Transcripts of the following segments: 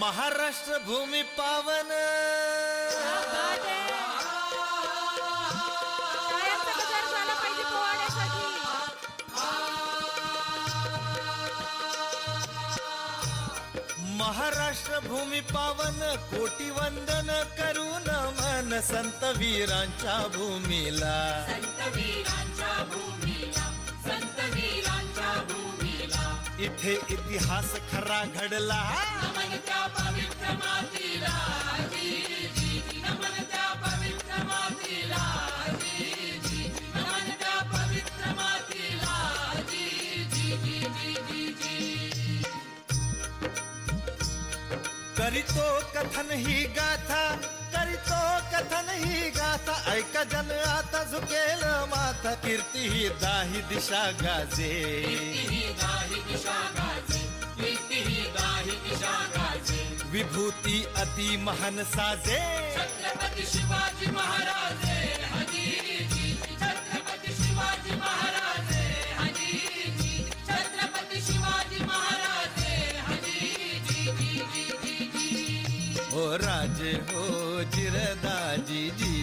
महाराष्ट्र भूमी पावन. महाराष्ट्र भूमी पावन कोटी वंदन करून मन संत वीरांच्या भूमीला. संत वीरांच्या भूमी इथे इतिहास खरा घडला. करितो कथन ही गाथा करितो कथन ही गाथा ऐका जन आता झुकेल माथा कीर्ती ही दाही दिशा गाजे. विभूती अति महान साजे. छत्रपती शिवाजी महाराजे छत्रपती महाराजे छत्रपती महाराजे हो राजे हो जिरदाजी जी.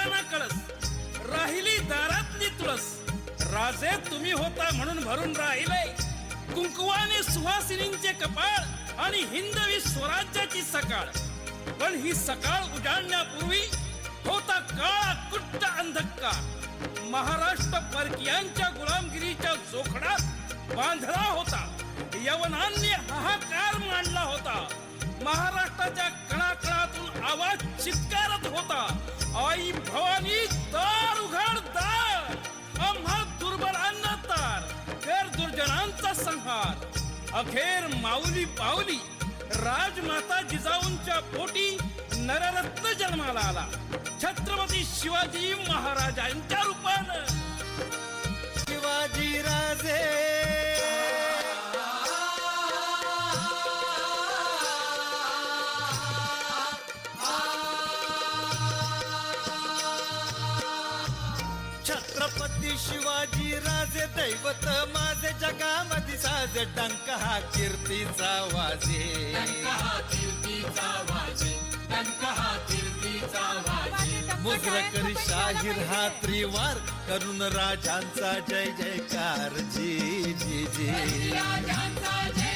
मंदिराना कळस. राहिली दारातली तुळस. राजे तुम्ही होता म्हणून भरून राहिले. कुंकुवाने सुहासिनींचे कपाळ आणि हिंदवी स्वराज्याची सकाळ. पण ही सकाळ उजाडण्यापूर्वी होता काळा कुट्ट अंधकार. महाराष्ट्र परकीयांच्या गुलामगिरीच्या जोखडात बांधला होता. यवनांनी हाहाकार मांडला होता. महाराष्ट्राच्या कणाकणातून आवाज चित्कारत होता. आई भवानी दार उघड दार. आम्हा दुर्बलांना तार. फेर दुर्जनांचा संहार. अखेर माऊली पावली राजमाता जिजाऊंच्या पोटी नररत्न जन्माला आला. छत्रपती शिवाजी महाराजांच्या रूपानं. छत्रपती शिवाजी राजे दैवत माझे जगामध्ये साज टंक हा कीर्तीचा वाजे. टंक हा कीर्तीचा वाजे मुद्र करी शाहीर हा त्रिवार करून राजांचा जय जयकार. जी जी जी.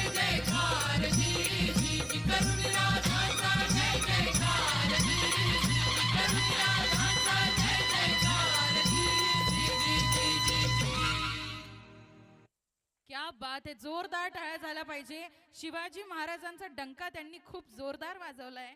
बात आहे जोरदार टाळ्या झाला पाहिजे. शिवाजी महाराजांचा डंका त्यांनी खूप जोरदार वाजवलाय.